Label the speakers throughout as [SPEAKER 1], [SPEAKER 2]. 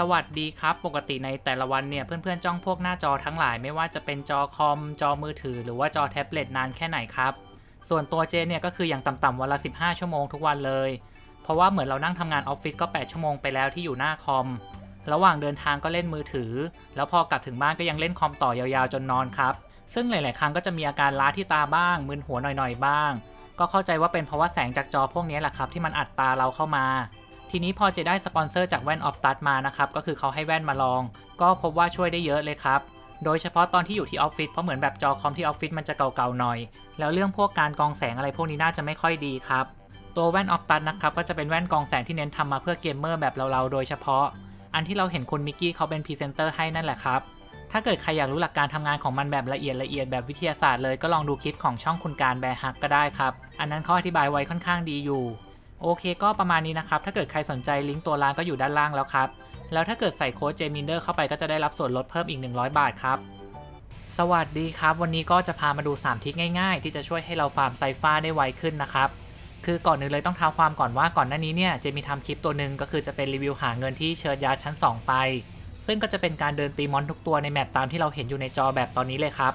[SPEAKER 1] สวัสดีครับ ปกติในแต่ละวันเนี่ยเพื่อนๆจ้องพวกหน้าจอทั้งหลายไม่ว่าจะเป็นจอคอม จอมือถือ หรือว่าจอแท็บเล็ตนานแค่ไหนครับ ส่วนตัวเจเนี่ยก็คืออย่างต่ำๆวันละ 15 ชั่วโมงทุกวันเลย เพราะว่าเหมือนเรานั่งทำงานออฟฟิศก็ 8 ชั่วโมงไปแล้วที่อยู่หน้าคอม ระหว่างเดินทางก็เล่นมือถือ แล้วพอกลับถึงบ้านก็ยังเล่นคอมต่อยาวๆจนนอนครับ ซึ่งหลาย ๆ ครั้งก็จะมีอาการล้าที่ตาบ้าง มึนหัวหน่อยๆบ้าง ก็เข้าใจว่าเป็นเพราะว่าแสงจากจอพวกนี้แหละครับที่มันอัดตาเราเข้ามา ทีนี้พอเจได้สปอนเซอร์จากแว่นออฟตัดมานะครับ ก็คือเขาให้แว่นมาลอง ก็พบว่าช่วยได้เยอะเลยครับ โดยเฉพาะตอนที่อยู่ที่ออฟฟิศเพราะเหมือนแบบจอคอมที่ออฟฟิศมันจะเก่าๆหน่อย แล้วเรื่องพวกการกองแสงอะไรพวกนี้น่าจะไม่ค่อยดีครับ ตัวแว่นออฟตัดนะครับก็จะเป็นแว่นกองแสงที่เน้นทำมาเพื่อเกมเมอร์แบบเราๆโดยเฉพาะ อันที่เราเห็นคุณมิกกี้เขาเป็นพรีเซนเตอร์ให้นั่นแหละครับถ้าเกิดใครอยากรู้หลักการทำงานของมันแบบละเอียดละเอียดแบบวิทยาศาสตร์เลยก็ลองดูคลิปของช่องคุณการแบร์ฮักก็ได้ครับ อันนั้นเขาอธิบายไว้ค่อนข้างดีอยู่ โอเคก็ประมาณนี้นะครับ ถ้าเกิดใครสนใจลิงก์ตัวร้านก็อยู่ด้านล่างแล้วครับ แล้วถ้าเกิดใส่โค้ดเจมินเดอร์เข้าไปก็จะได้รับส่วนลดเพิ่มอีก 100 บาทครับ สวัสดีครับ วันนี้ก็จะพามาดู 3ทริคง่ายๆ ที่จะช่วยให้เราฟาร์มไซฟ้าได้ไวขึ้นนะครับ คือก่อนอื่นเลยต้องท้าความก่อนว่าก่อนหน้านี้เนี่ยเจมีทำคลิปตัวหนึ่งก็คือจะเป็นรีวิวหาเงินที่เชิญยาชั้น 2 ไป ซึ่งก็จะเป็นการเดินตีมอนทุกตัวในแมปตามที่เราเห็นอยู่ในจอแบบตอนนี้เลยครับ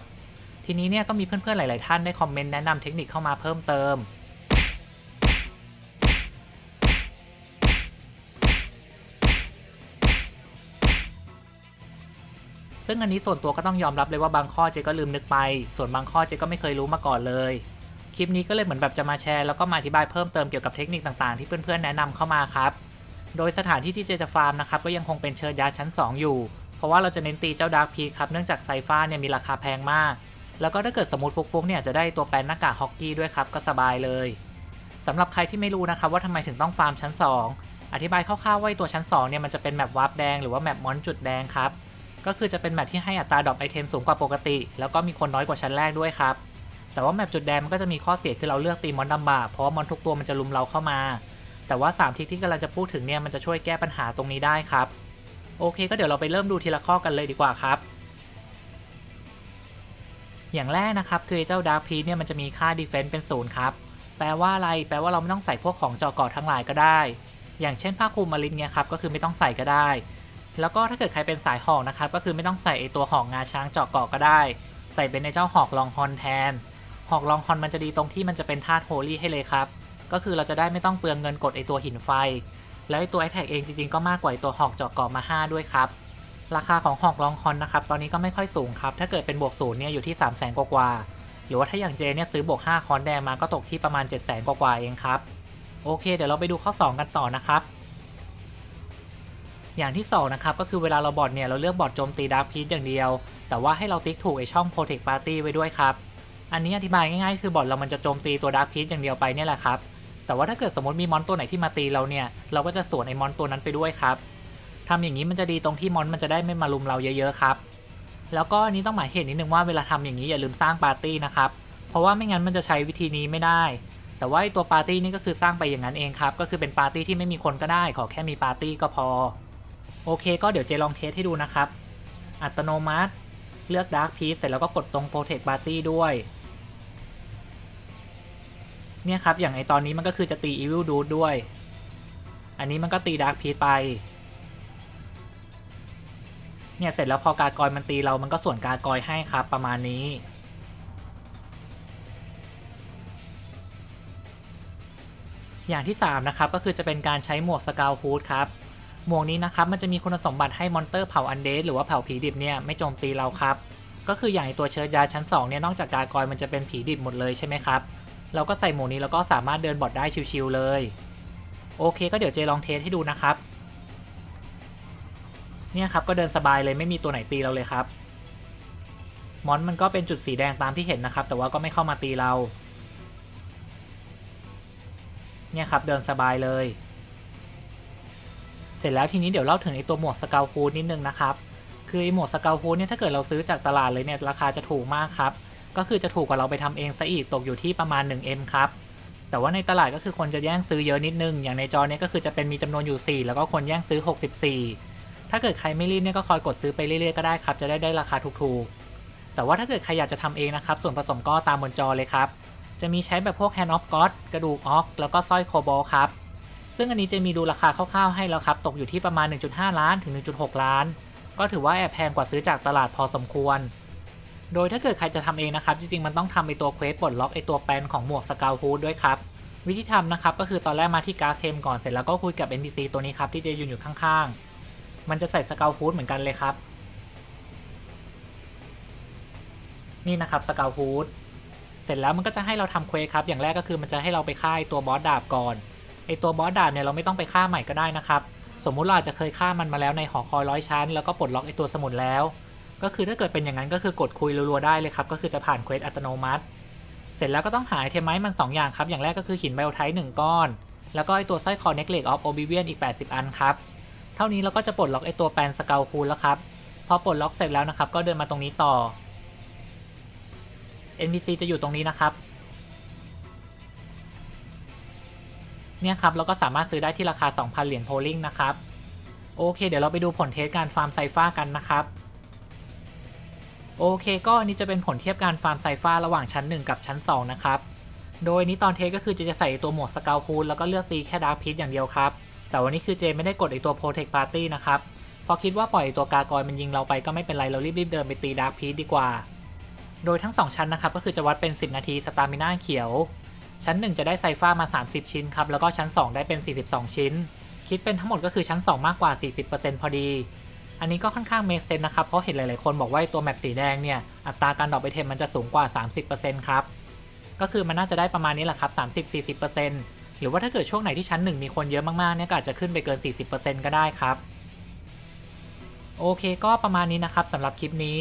[SPEAKER 1] ทีนี้เนี่ยก็มีเพื่อนๆหลาย ๆ ท่านได้คอมเมนต์แนะนำเทคนิคเข้ามาเพิ่มเติม ซึ่งอันนี้ส่วนตัวก็ต้องยอมรับเลยว่าบางข้อเจก็ลืมนึกไป ส่วนบางข้อเจก็ไม่เคยรู้มาก่อนเลย คลิปนี้ก็เลยเหมือนแบบจะมาแชร์แล้วก็มาอธิบายเพิ่มเติมเกี่ยวกับเทคนิคต่างๆ ที่เพื่อนๆแนะนำเข้ามาครับ โดยสถานที่ที่เจจะฟาร์มนะครับก็ยังคงเป็นเชิญยาชั้น 2 อยู่ เพราะว่าเราจะเน้นตีเจ้าดาร์กพีครับเนื่องจากไซฟ้าเนี่ยมีราคาแพงมาก แล้วก็ถ้าเกิดสมมติฟุกๆเนี่ยจะได้ตัวแปลนหน้ากากฮอกกี้ด้วยครับก็สบายเลยสำหรับใครที่ไม่รู้นะครับว่าทำไมถึงต้องฟาร์มชั้น 2 อธิบายคร่าวๆว่าตัวชั้น2เนี่ยมันจะเป็นแมปวาร์ปแดงหรือว่าแมปมอนจุดแดงครับ ก็คือจะเป็นแมปที่ให้อัตราดรอปไอเทมสูงกว่าปกติ แล้วก็มีคนน้อยกว่าชั้นแรกด้วยครับ แต่ว่าแมปจุดแดงมันก็จะมีข้อเสียคือเราเลือกตีมอนดัมบาเพราะว่ามอนทุกตัวมันจะลุมเราเข้ามา แต่ว่า 3ทริคที่กำลังจะพูดถึงเนี่ยมันจะช่วยแก้ปัญหาตรงนี้ได้ครับ โอเค ก็เดี๋ยวเราไปเริ่มดูทีละข้อกันเลยดีกว่าครับ อย่างแรกนะครับคือเจ้าดาร์พีเนี่ยมันจะมีค่า Defense เป็นศูนย์ครับ แปลว่าอะไร แปลว่าเราไม่ต้องใส่พวกของเจาะกาะทั้งหลายก็ได้ อย่างเช่นผ้าคลุมมารินเนี่ยครับก็คือไม่ต้องใส่ก็ได้ แล้วก็ถ้าเกิดใครเป็นสายหอกนะครับก็คือไม่ต้องใส่ไอตัวหอกงาช้างเจาะเกาะก็ได้ ใส่เป็นในเจ้าหอกลองฮอนแทน หอกลองฮอนมันจะดีตรงที่มันจะเป็นธาตุโฮลี่ให้เลยครับ ก็คือเราจะได้ไม่ต้องเปลืองเงินกดไอตัวหินไฟ แล้วไอตัวไอแท็กเองจริงๆก็มากกว่าไอตัวหอกเจาะเกาะมา 5 ด้วยครับ ราคาของหอกลองฮอนนะครับตอนนี้ก็ไม่ค่อยสูงครับถ้าเกิดเป็นบวกศูนย์เนี่ยอยู่ที่ 3 0 0 0 0 0กว่าหรือว่าถ้าอย่างเจเนี่ยซื้อบวก5คอนแดงมาก็ตกที่ประมาณ 7 0 0 0 0 0กว่าเองครับโอเค เดี๋ยวเราไปดูข้อ 2 กันต่อนะครับ อย่างที่2นะครับก็คือเวลาเราบอดเนี่ยเราเลือกบอดโจมตีดาร์ p พีอย่างเดียว แต่ว่าให้เราติ๊กถูกไอช่อง Protect Party ไว้ด้วยครับ อันนี้อธิบายง่ายๆ คือบอดเรามันจะโจมตีตัวดาร์ p พีอย่างเดียวไปเนี่ยแหละครับ แต่ว่าถ้าเกิดสมมติมีมอนตัวไหนที่มาตีเราเนี่ยเราก็จะสวนไอมอนตัวนั้นไปด้วยครับทำอย่างนี้มันจะดีตรงที่มอนมันจะได้ไม่มาลุมเราเยอะๆครับ แล้วก็อันนี้ต้องหมายเหตุนิดนึงว่าเวลาทำอย่างนี้อย่าลืมสร้างปาร์ตี้นะครับ เพราะว่าไม่งั้นมันจะใช้วิธีนี้ไม่ได้ แต่ว่าตัวปาร์ตี้นี่ก็คือสร้างไปอย่างนั้นเองครับ ก็คือเป็นปาร์ตี้ที่ไม่มีคนก็ได้ ขอแค่มีปาร์ตี้ก็พอ โอเคก็เดี๋ยวเจลองเทสให้ดูนะครับ อัตโนมัติเลือก Dark Piece เสร็จแล้วก็กดตรง Protect Party ด้วย เนี่ยครับ อย่างไอตอนนี้มันก็คือจะตี Evil Dude ด้วย อันนี้มันก็ตี Dark Piece ไป เนี่ยเสร็จแล้วพอกากอยมันตีเรามันก็ส่วนกากอยให้ครับประมาณนี้ อย่างที่ 3 นะครับ ก็คือจะเป็นการใช้หมวกสกาวฮูดครับ หมวกนี้นะครับมันจะมีคุณสมบัติให้มอนเตอร์เผาอันเดสหรือว่าเผาผีดิบเนี่ยไม่โจมตีเราครับ ก็คืออย่างตัวเชิร์ยาชั้น2เนี่ยนอกจากกากอยมันจะเป็นผีดิบหมดเลยใช่ไหมครับเราก็ใส่หมวกนี้แล้วก็สามารถเดินบอดได้ชิวๆเลย โอเค ก็เดี๋ยวเจลองเทสให้ดูนะครับ เนี่ยครับก็เดินสบายเลยไม่มีตัวไหนตีเราเลยครับ มอนมันก็เป็นจุดสีแดงตามที่เห็นนะครับ แต่ว่าก็ไม่เข้ามาตีเรา เนี่ยครับเดินสบายเลย เสร็จแล้วทีนี้เดี๋ยวเล่าถึงไอตัวหมวกสเกลฟูดนิดนึงนะครับ คือไอหมวกสเกลฟูดเนี่ยถ้าเกิดเราซื้อจากตลาดเลยเนี่ยราคาจะถูกมากครับ ก็คือจะถูกกว่าเราไปทำเองซะอีกตกอยู่ที่ประมาณ 1M ครับ แต่ว่าในตลาดก็คือคนจะแย่งซื้อเยอะนิดนึง อย่างในจอเนี้ก็คือจะเป็นมีจำนวนอยู่ 4 แล้วก็คนแย่งซื้อ 64 ถ้าเกิดใครไม่รีบเนี่ยก็คอยกดซื้อไปเรื่อยๆก็ได้ครับ จะได้ได้ราคาถูกๆ แต่ว่าถ้าเกิดใครอยากจะทำเองนะครับ ส่วนผสมก็ตามบนจอเลยครับ จะมีใช้แบบพวก Hand of God กระดูกออกแล้วก็สร้อยโคโบครับ ซึ่งอันนี้เจมีดูราคาคร่าวๆให้แล้วครับ ตกอยู่ที่ประมาณ 1.5 ล้านถึง 1.6 ล้าน ก็ถือว่าแอบแพงกว่าซื้อจากตลาดพอสมควร โดยถ้าเกิดใครจะทำเองนะครับ จริงๆ มันต้องทำไอตัวเควสปลดล็อกไอตัวแปลนของหมวกสกาวฮูดด้วยครับ วิธีทำนะครับก็คือตอนแรกมาที่การ์ดเทมก่อนเสร็จแล้วก็คุยกับ NPC ตัวนี้ครับที่เจยืนอยู่ข้างๆ มันจะใส่สกาวฮูดเหมือนกันเลยครับ นี่นะครับสกาวฮูดเสร็จแล้วมันก็จะให้เราทำเควสครับอย่างแรกก็คือมันจะให้เราไปฆ่าไอตัวบอสดาบก่อน ไอตัวบอสดาบเนี่ยเราไม่ต้องไปฆ่าใหม่ก็ได้นะครับสมมุติเราอาจจะเคยฆ่ามันมาแล้วในหอคอยร้อยชั้น แล้วก็ปลดล็อกไอตัวสมุดแล้ว ก็คือถ้าเกิดเป็นอย่างนั้นก็คือกดคุยรัวๆได้เลยครับก็คือจะผ่านเควสอัตโนมัติ เสร็จแล้วก็ต้องหาไอเทมไม้มัน 2 อย่างครับ อย่างแรกก็คือหินไบโอไทต์1ก้อน แล้วก็ไอตัวสร้อยคอเน็กเลกออฟโอบิเวียนอีก 80 อันครับเท่านี้เราก็จะปลดล็อกไอตัวแปนสเกลคูลแล้วครับพอปลดล็อกเสร็จแล้วนะครับก็เดินมาตรงนี้ต่อ NPC จะอยู่ตรงนี้นะครับ เนี่ยครับเราก็สามารถซื้อได้ที่ราคา 2,000 เหรียญโพลิงนะครับ โอเค เดี๋ยวเราไปดูผลเทสการฟาร์มไซฟ้ากันนะครับ โอเค ก็อันนี้จะเป็นผลเทียบการฟาร์มไซฟ้าระหว่างชั้น 1 กับชั้น 2 นะครับ โดยนี้ตอนเทสก็คือจะจะใส่ตัวหมวกสเกลคูลแล้วก็เลือกตีแค่ดาร์พิษอย่างเดียวครับ แต่วันนี้คือเจไม่ได้กดไอตัวโปรเทคปาร์ตี้นะครับพราะคิดว่าปล่อยไอตัวกากอยมันยิงเราไปก็ไม่เป็นไรเรารีบๆเดินไปตีดาร์พิษดีกว่า โดยทั้ง 2 ชั้นนะครับก็คือจะวัดเป็น 10 นาทีสตามิน่าเขียว ชั้น 1 จะได้ไซฟ้ามา 30 ชิ้นครับ แล้วก็ชั้น 2 ได้เป็น 42 ชิ้น คิดเป็นทั้งหมดก็คือชั้น 2 มากกว่า 40%พอดี อันนี้ก็ค่อนข้างเมคเซนนะครับ เพราะเห็นหลาย ๆ คนบอกว่าตัวแมปสีแดงเนี่ย อัตราการดรอปไอเทมมันจะสูงกว่า 30%ครับ ก็คือมันน่าจะได้ประมาณนี้แหละครับ 30-40%หรือว่าถ้าเกิดช่วงไหนที่ชั้น 1 มีคนเยอะมาก ๆ เนี่ยก็อาจจะขึ้นไปเกิน 40%ก็ได้ครับ โอเค ก็ประมาณนี้นะครับสำหรับคลิปนี้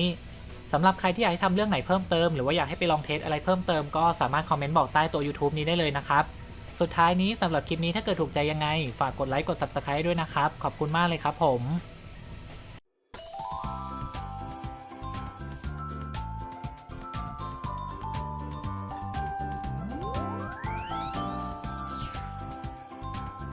[SPEAKER 1] สำหรับใครที่อยากให้ทำเรื่องไหนเพิ่มเติม หรือว่าอยากให้ไปลองเทสอะไรเพิ่มเติมก็สามารถคอมเมนต์บอกใต้ตัว YouTube นี้ได้เลยนะครับ สุดท้ายนี้สำหรับคลิปนี้ถ้าเกิดถูกใจยังไง ฝากกดไลค์กด Subscribe ด้วยนะครับ ขอบคุณมากเลยครับผม